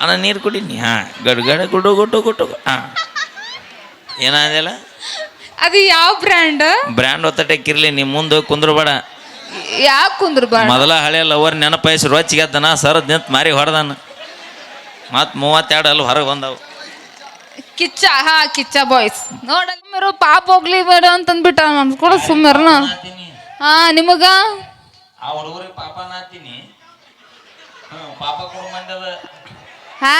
ಅಣ್ಣ ನೀರು ಕುಡೀನಿ? ಹಾಂ. ಗಡ್ ಗಡ ಗುಡು ಗುಡು ಗುಟ್ಟು ಹಾಂ. ಏನಾದಿಲ್ಲ? ಅದು ಯಾವ ಬ್ರ್ಯಾಂಡ್? ಬ್ರ್ಯಾಂಡ್ ಒತ್ತಟಕ್ಕಿರ್ಲಿ ನಿಮ್ಮ ಮುಂದೆ ಕುಂದ್ರಬೇಡ. ಯಾಕೆ ಕುಂದ್ರಬಾರ್ದು ಮೊದಲ ಹಳೆ ಲವರ್ ನೆನಪಾಯಿಸಿ ರೊಚ್ಚಿಗೆದ್ದನ ಸರದ್ ನಿಂತು ಮಾರಿ ಹೊಡೆದಾನ. ಮತ್ತು ಮೂವತ್ತೆರಡು ಅಲ್ಲಿ ಹೊರಗೆ ಬಂದವು. ಕಿಚ್ಚ ಹಾ ಕಿಚ್ಚ ಬಾಯ್ಸ್. ನೋಡಿ ಮೇರು ಪಾಪ ಹೋಗ್ಲಿ ಬೇಡ ಅಂತಂದ್ಬಿಟ್ಟ ನನ್ ಕೂಡ ಸುಮ್ಮರ ಹಾ ನಿಮಗ? ಆ ಹುಡುಗರಿಗೆ ಪಾಪ ನಾತೀನಿ. ಪಾಪ ಕೊಡು ಮಂದಿ ಅದ ಹಾ?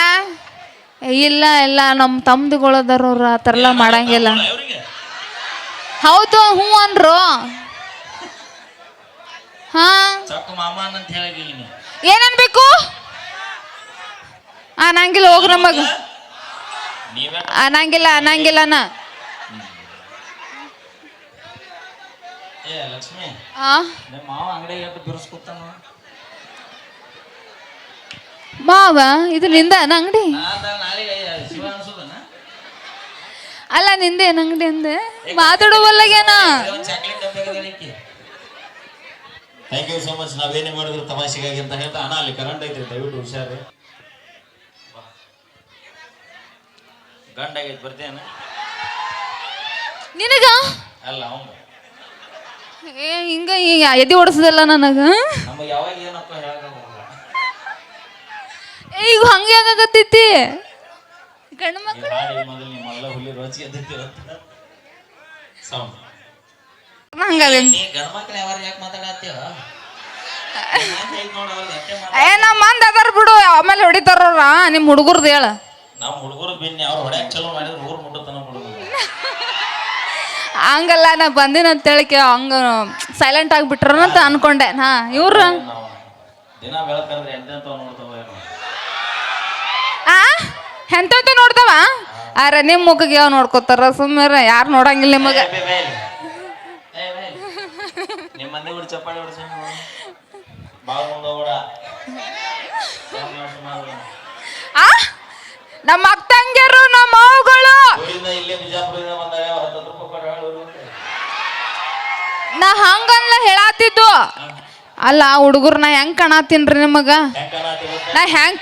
ಇಲ್ಲ ಇಲ್ಲ ನಮ್ಮ ತಮ್ದಿಗಳದಾರವ್ರು ಆ ಥರ ಎಲ್ಲ ಮಾಡಂಗಿಲ್ಲ. ಹೌದು ಹ್ಞೂ ಅನ್ರು ಹಾ? ಏನನ್ಬೇಕು? ಅನ್ನಂಗಿಲ್ಲ ಹೋಗ್ ನಮಗ ಅನ್ನಂಗಿಲ್ಲ ಅನ್ನಂಗಿಲ್ಲ ಏ ಲಕ್ಷ್ಮಿ. ಮಾವ ಬಿರುಸ್ಕೊತಾನ ಬಿರ್ಸ್ಕೊತಾನ. ಮಾವ ಇದು ನಿಂದ ಅಂಗಡಿ? ಅಲ್ಲ ನಿಂದೆ ಅಂಗಡಿ ಅಂದೆ. ಮಾತಾಡುವಲ್ಲಗೇನ ಥ್ಯಾಂಕ್ ಯು ಸೋ ಮಚ್ ನಾವೇನೇ ಮಾಡಿದ್ರು ತಮಾಷೆಗಾಗಿ ಅಂತ ಹೇಳ್ತಾ ಅಣ್ಣ ಅಲ್ಲಿ ಕರೆಂಟ್ ಐತೆ ದಯವಿಟ್ಟು ಹುಷಾರು ಗಂಡ ಆಗೈತೆ ಬರ್ತೇನ ನಿನಗ? ಅಲ್ಲ ಅವಂಗ. ಏ ಹಿಂಗ ಎದಿ ಓಡಿಸದಲ್ಲ ನನಗ? ನಮಗೆ ಯಾವಾಗ ಏನಪ್ಪ ಹೇಳಕ್ ಏ, ಈಗ ಹಂಗೆ ಆಗತ್ತೈತಿ ಗಂಡು ಮಕ್ಕಳು ಏ ನಮ್ಮ ಮಂದಿ ಅದಾರ ಬಿಡು ಆಮೇಲೆ ಹೊಡಿತಾರ ನಿಮ್ಮ ಹುಡುಗರ್ದು ಹೇಳ. ನಮ್ಮ ಹುಡುಗರು ಬಿನ್ನಿ ಅವ್ರು ಹೊಡ್ಯಾಕ್ ಚಲೋ ಮಾಡಿದ್ರೆ ಊರು ಮುಟ್ಟತನ ಹುಡುಗರು. ಹಂಗಲ್ಲ ನಾ ಬಂದಿನ ಅಂತೇಳಿಕೆ ಹಂಗ ಸೈಲೆಂಟ್ ಆಗಿಬಿಟ್ರ ಅಂತ ಅನ್ಕೊಂಡೆ. ಹಾ ಇವ್ರು? ದಿನ ಬೆಳಕಂದ್ರೆ ಎಂತೆಂತ ನೋಡ್ತಾವ. ಆ? ಎಂತ ನೋಡ್ತಾವ? ಅರ ನಿಮ್ಮ ಮುಖಕ್ಕೆ ಯಾವ ನೋಡ್ಕೋತಾರ? ಸುಮ್ಮನೆ ಯಾರು ನೋಡಂಗಿಲ್ಲ ನಿಮಗ. ಆ? ನಮ್ಮ ಅಕ್ಕಂಗಿರು ನಮ್ಮ ಊರಿಗೆ. ನಾ ಹಂಗಲ್ಲ ಹೇಳಾತಿದ್ದು. ಅಲ್ಲ ಹುಡುಗರ್ನ ಹೆಂಗ್ ಕಾಣತ್ತೀನ್ರಿ ನಿಮಗ? ನಾ ಹೆಂಗ್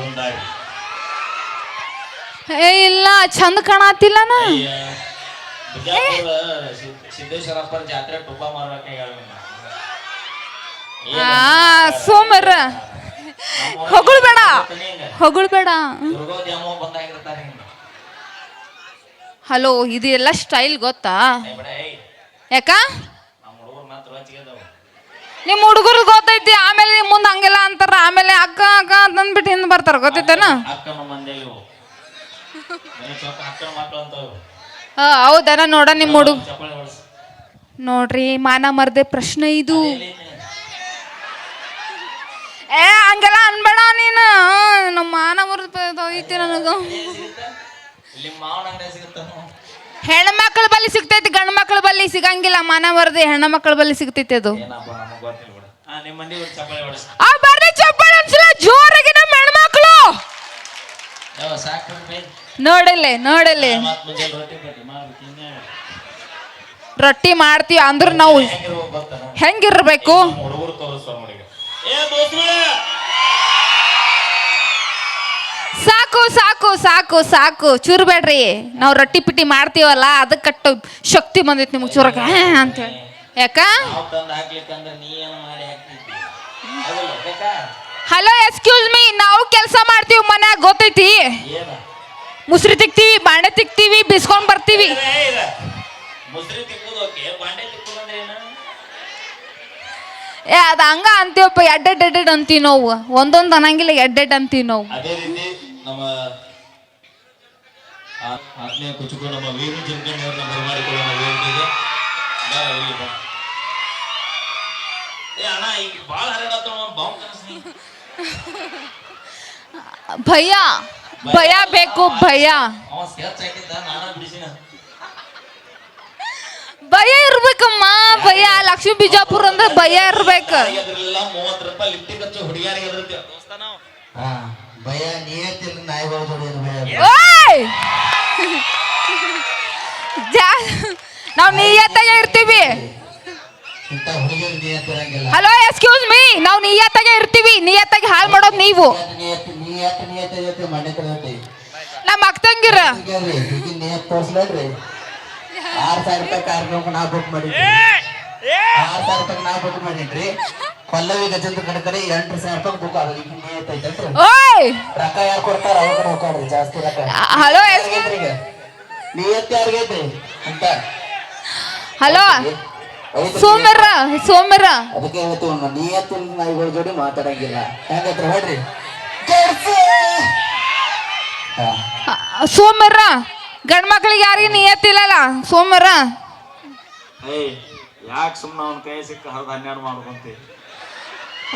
ಮುಂದಾಗಿ ಏ ಇಲ್ಲ ಚಂದ ಕಾಣತಿಲ್ಲ ನಾ. ಸೋಮರ ಹೊಗಳು ಬೇಡ ಹೊಗಳು ಬೇಡ ಹಲೋ ಇದೆಲ್ಲ ಎಲ್ಲ ಸ್ಟೈಲ್ ಗೊತ್ತಾ? ಯಾಕ? ನಮ್ಮ ಹುಡುಗರು ಗೊತ್ತೈತಿ ಆಮೇಲೆ ನಿಮ್ ಮುಂದೆ ಹಂಗೆಲ್ಲ ಅಂತಾರ ಆಮೇಲೆ ಅಕ್ಕ ಅಕ್ಕ ಅಂತಂದ್ಬಿಟ್ಟು ಹಿಂದೆ ಬರ್ತಾರ ಗೊತ್ತೈತೇನ ಅಕ್ಕನ ಮಂದಿ ಇವು ಮನೆ ಚೌಕ ಅಕ್ಕನ ಮಕ್ಕಳು ಅಂತ ಇವು. ಆ, ಹೌದನ ನೋಡ ನಿಮ್ಮ ಹುಡುಗ ಚಪ್ಪಾಳೆ ಹೊಡ್ಸು. ನೋಡ್ರಿ ಮಾನ ಮರ್ದೆ ಪ್ರಶ್ನೆ ಇದು ಎಲ್ಲಿ ನೀನು? ಏ ಹಂಗೆಲ್ಲ ಅನ್ಬೇಡ ನೀನು ನಮ್ಮ ಮಾನ ಮರ್ದ ಐತಿ ನನಗ ಸಿಗುತ್ತಾ? ಇಲ್ಲಿ ಮಾವನ ಅಂಗಡಿ ಸಿಗುತ್ತಾನೋ ಹೆಣ್ಮಕ್ಳ ಬಲ್ಲಿ ಸಿಗ್ತೈತಿ ಗಂಡ ಬಲ್ಲಿ ಸಿಗಂಗಿಲ್ಲ ಮನೆ ಮರ್ದೆ ಹೆಣ್ಣ ಮಕ್ಕಳ ಬಲ್ಲಿ ಸಿಗ್ತೈತಿ ಅದು. ಆ ಬರ್ರಿ ಚಪ್ಪಾಳೆ ಒಂದ್ಸಲ ಜೋರಾಗಿ ನಮ್ಮ ಹೆಣ್ಮಕ್ಳು. ಮಾಡ್ಬೇಕು ಇನ್ನೇ ರೊಟ್ಟಿ ಮಾಡ್ತೀವಿ ಅಂದ್ರೆ ನಾವು ಹೆಂಗಿರ್ಬೇಕು ಸಾಕು ಸಾಕು ಸಾಕು ಸಾಕು. ಚೂರು ಬೇಡ್ರಿ ನಾವು ರೊಟ್ಟಿ ಪಿಟ್ಟಿ ಮಾಡ್ತೀವಲ್ಲ ಅದಕ್ಕೆ ಕಟ್ಟು ಶಕ್ತಿ ಬಂದೈತಿ ನಿಮ್ಗೆ ಚೂರಕ ಯಾಕ ಹಾಕ್ತಿದ್ದಿ ಹೌದಲ್ಲ ಬೇಕಾ ಹಲೋ ಎಕ್ಸ್ಕ್ಯೂಸ್ ಮೀ ನಾವು ಕೆಲಸ ಮಾಡ್ತೀವಿ ಮನ್ಯಾಗ, ಗೊತ್ತೈತಿ? ಮುಸ್ರಿ ತಿಕ್ತೀವಿ, ಬಾಂಡೆ ತಿಕ್ತೀವಿ, ಬಿಸ್ಕೊಂಡ್ ಬರ್ತೀವಿ. ಏ, ಅದ ಹಂಗ ಅಂತೀವಪ್ಪ, ಎಡ್ಡೆಡ್ ಎಡ್ಡೆಡ್ ಅಂತೀವಿ ನಾವು. ಒಂದೊಂದು ಅನ್ನಂಗಿಲ್ಲ ಎಡ್ಡೆಡ್ ಅಂತೀವಿ ನಾವು. ನಮ್ಮ ಆತ್ಮೀಯ ಕುಚುಕು ನಮ್ಮ ವೀರು ಜಂಕಣಿ ಅವ್ರನ್ನ ಬರಮಾಡಿಕೊಳ್ಳೋಣ ವೇದಿಕೆಗೆ ಬಾ ಇಲ್ಲಿ ಬಾ. ಏ ಅಣ್ಣ ಈಗ ಭಾಳ ಹರಡತ್ತ ಬಾಂಬ್ ಕನಸ್ನಿ ಭಯ ಭಯ? ಬೇಕು ಭಯ. ಅವ ಸ್ಕೆಚ್ ಹಾಕಿದ್ದ ನಾನ ಬಿಡಿಸಿನ. ಭಯ ಇರ್ಬೇಕಮ್ಮ ಭಯ. ಲಕ್ಷ್ಮೀ ಬಿಜಾಪುರ ಅಂದ್ರೆ ಭಯ ಇರ್ಬೇಕು. ಮೂವತ್ತು ರೂಪಾಯಿ ಹುಡುಗಿಯಾರಿಗೆ ಹಾ. ಭಯ ನಿಯತ್ತಿಲ್ಲ ನಾಯಿಗಳು ಜೋಡಿ ಭಯ ಓಯ್! ಜಾ ನಾವು ನಿಯತ್ತಾಗ ಇರ್ತೀವಿ. ಇಂಥ ಹುಡುಗಿಯರು ನಿಯತ್ತಿರಂಗಿಲ್ಲ. ಹಲೋ ಎಕ್ಸ್ಕ್ಯೂಸ್ ಮೀ ನಾವು ನಿಯತ್ತಾಗೆ ಇರ್ತೀವಿ. ನಿಯತ್ತಾಗಿ ಹಾಳು ಮಾಡೋದು ನೀವು. ನಿಯತ್ ನಿಯತ್ ನಿಯತ್ ಜೊತೆ ನಮ್ಮ ಅಕ್ಕಂಗಿರ. ನಿಯತ್ ತೋರ್ಸ್ಲೇನ್ರಿ ಆರ್ ಸಾವಿರ ರೂಪಾಯಿ ಕಾರ್ ನಾ ಬುಕ್ ಮಾಡಿದ್ರಿ. ಆರ್ ಸಾವಿರ ರೂಪಾಯಿ ನಾ ಬುಕ್ ಮಾಡಿದ್ರಿ ಪಲ್ಲವಿ ಗಜೇಂದ್ರ ಕಡೆ ಎಂಟು ಸಾವಿರ ರೂಪಾಯಿ ಬುಕ್ ಐತಲ್ರಿ ಓಯ್! ರೊಕ್ಕ ಯಾರು ಕೊಡ್ತಾರ ಅವಾಗ ಹೋಗ್ರಿ ಜಾಸ್ತಿ ರೊಕ್ಕ. ಹಲೋ ಯಾರಿಗೈತ್ರಿ ಈಗ? ನಿಯತ್ ಯಾರಿಗೈತ್ರಿ? ಅಂತ. ಹಲೋ ಸೋಮರ ಸೋಮರ ಅದಕ್ಕೆ ಇವತ್ತು ನಿಯತ್ತಿನ ನಾಯಿಗಳ ಜೋಡಿ ಮಾತಾಡಂಗಿಲ್ಲ. ಹೆಂಗತ್ರ ಹೇಳ್ರಿ. ಸೋಮರ ಗಂಡ ಗಂಡ್ ಮಕ್ಳಿಗೆ ಯಾರಿಗೆ ನಿಯತ್ತಿಲ್ಲಲ್ಲ ಸೋಮರ ಏಯ್ ಯಾಕೆ ಸುಮ್ಮನೆ ಅವನ ಕೈ ಸಿಕ್ಕ ಹರಿದು ಹನ್ನೆರಡು ಮಾಡ್ಕೊಂತಿ?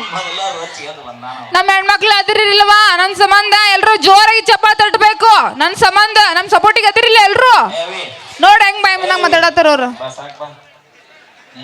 ಮೊದಲ ರೊಚ್ಚಿಗೆ ಅದು ಬಂದಾನ ಅವ. ನಮ್ಮ ಹೆಣ್ಮಕ್ಳು ಅದಿರಿಲ್ವಾ ನನ್ನ ಸಂಬಂಧ ಎಲ್ಲರೂ ಜೋರಾಗಿ ಚಪ್ಪಾಳ ತಟ್ಟಬೇಕು ನನ್ನ ಸಂಬಂಧ ನಮ್ಮ ಸಪೋರ್ಟಿಗೆ ಅದಿರಿಲ್ಲ ಎಲ್ಲರೂ ನೋಡಿ ಹೆಂಗ್ ಬಾಯ್ ಮುಂದಾಗ ಮಾತಾಡತ್ತಾರ ಅವ್ರು. ಬಾ ನೀ